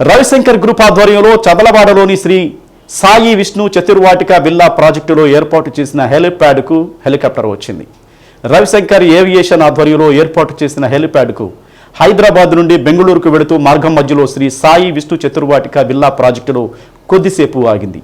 Ravishankar group ఆధ్వర్యంలో చదలవాడలోని Shri Sai Vishnu Chaturvatika villa ప్రాజెక్టులో ఏర్పాటు చేసిన హెలిప్యాడ్కు హెలికాప్టర్ వచ్చింది. రవిశంకర్ ఏవియేషన్ ఆధ్వర్యంలో ఏర్పాటు చేసిన హెలిప్యాడ్కు హైదరాబాద్ నుండి బెంగళూరుకు వెళుతూ మార్గం మధ్యలో శ్రీ సాయి విష్ణు చతుర్వాటిక విల్లా ప్రాజెక్టులో కొద్దిసేపు ఆగింది.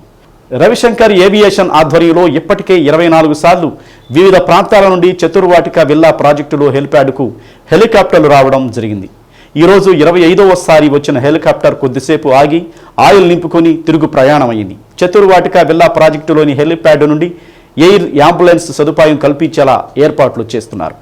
రవిశంకర్ ఏవియేషన్ ఆధ్వర్యంలో ఇప్పటికే ఇరవై నాలుగు సార్లు వివిధ ప్రాంతాల నుండి చతుర్వాటిక విల్లా ప్రాజెక్టులో హెలిప్యాడ్కు హెలికాప్టర్లు రావడం జరిగింది. ఈరోజు ఇరవై ఐదవసారి వచ్చిన హెలికాప్టర్ కొద్దిసేపు ఆగి ఆయిల్ నింపుకొని తిరుగు ప్రయాణమైంది. చతుర్వాటిక విల్లా ప్రాజెక్టులోని హెలిప్యాడ్ నుండి ఎయిర్ అంబులెన్స్ సదుపాయం కల్పించేలా ఏర్పాట్లు చేస్తున్నారు.